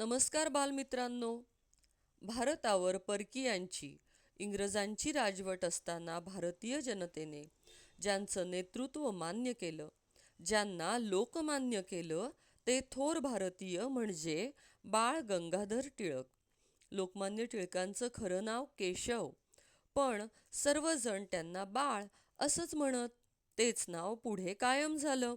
नमस्कार बालमित्रांनो. भारतावर परकीयांची इंग्रजांची राजवट असताना भारतीय जनतेने ज्यांचं नेतृत्व मान्य केलं ज्यांना लोकमान्य केलं ते थोर भारतीय म्हणजे बाळ गंगाधर टिळक. लोकमान्य टिळकांचं खरं नाव केशव पण सर्वजण त्यांना बाळ असंच म्हणत तेच नाव पुढे कायम झालं.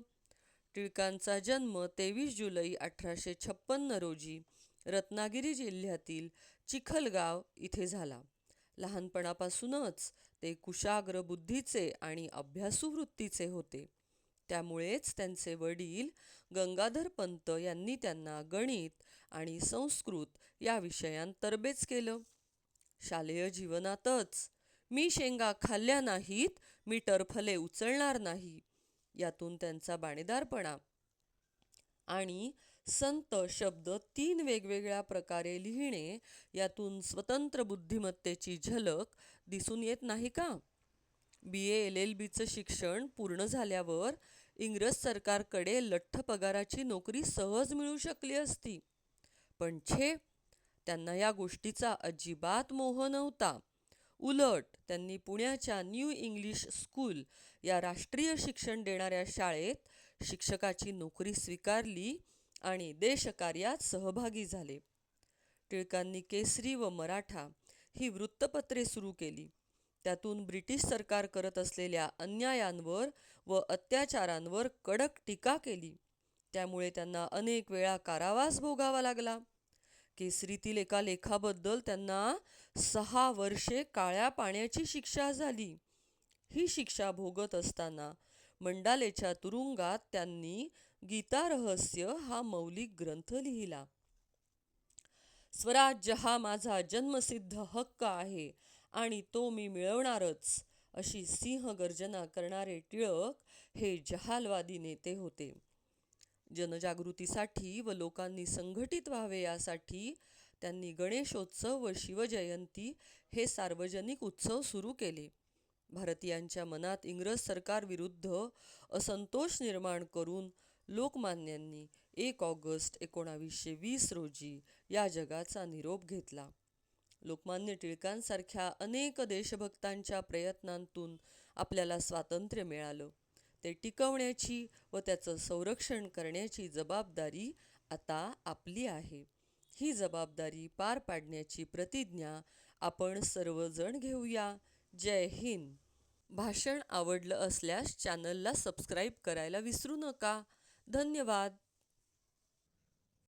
टिळकांचा जन्म तेवीस जुलै अठराशे छप्पन्न रोजी रत्नागिरी जिल्ह्यातील चिखलगाव इथे झाला. लहानपणापासूनच ते कुशाग्र बुद्धीचे आणि अभ्यासू वृत्तीचे होते. त्यामुळेच त्यांचे वडील गंगाधर पंत यांनी त्यांना गणित आणि संस्कृत या विषयांत तरबेज केलं. शालेय जीवनातच मी शेंगा खाल्ल्या नाहीत मी टरफले उचलणार नाही. यातून त्यांचा बाणेदारपणा. आणि संत शब्द तीन वेगवेगळ्या प्रकारे लिहिणे यातून स्वतंत्र बुद्धिमत्तेची झलक दिसून येत नाही का? बी. ए. एल. एल. बीचं शिक्षण पूर्ण झाल्यावर इंग्रज सरकारकडे लठ्ठ पगाराची नोकरी सहज मिळू शकली असती. पण छे त्यांना या गोष्टीचा अजिबात मोह नव्हता. उलट त्यांनी पुण्याच्या न्यू इंग्लिश स्कूल या राष्ट्रीय शिक्षण देणाऱ्या शाळेत शिक्षकाची नोकरी स्वीकारली आणि देशकार्यात सहभागी झाले. टिळकांनी केसरी व मराठा ही वृत्तपत्रे सुरू केली. त्यातून ब्रिटिश सरकार करत असलेल्या अन्यायांवर व अत्याचारांवर कडक टीका केली. त्यामुळे त्यांना अनेक वेळा कारावास भोगावा लागला. केसरीतील एका लेखाबद्दल त्यांना सहा वर्षे काळ्या पाण्याची शिक्षा झाली. ही शिक्षा भोगत असताना मंडालेच्या तुरुंगात त्यांनी गीता रहस्य हा मौलिक ग्रंथ लिहिला. स्वराज्य हा माझा जन्मसिद्ध हक्क आहे आणि तो मी मिळवणारच अशी सिंह गर्जना करणारे टिळक हे जहालवादी नेते होते. जनजागृतीसाठी व लोकांनी संघटित व्हावे यासाठी त्यांनी गणेशोत्सव व शिवजयंती हे सार्वजनिक उत्सव सुरू केले. भारतीयांच्या मनात इंग्रज सरकारविरुद्ध असंतोष निर्माण करून लोकमान्यांनी एक ऑगस्ट एकोणावीसशे वीस रोजी या जगाचा निरोप घेतला. लोकमान्य टिळकांसारख्या अनेक देशभक्तांच्या प्रयत्नांतून आपल्याला स्वातंत्र्य मिळालं. ते टिकवण्याची व त्याचं संरक्षण करण्याची जबाबदारी आता आपली आहे. ही जबाबदारी पार पाडण्याची प्रतिज्ञा आपण सर्वजण घेऊया. जय हिंद. भाषण आवडलं असल्यास चॅनलला सबस्क्राईब करायला विसरू नका. धन्यवाद.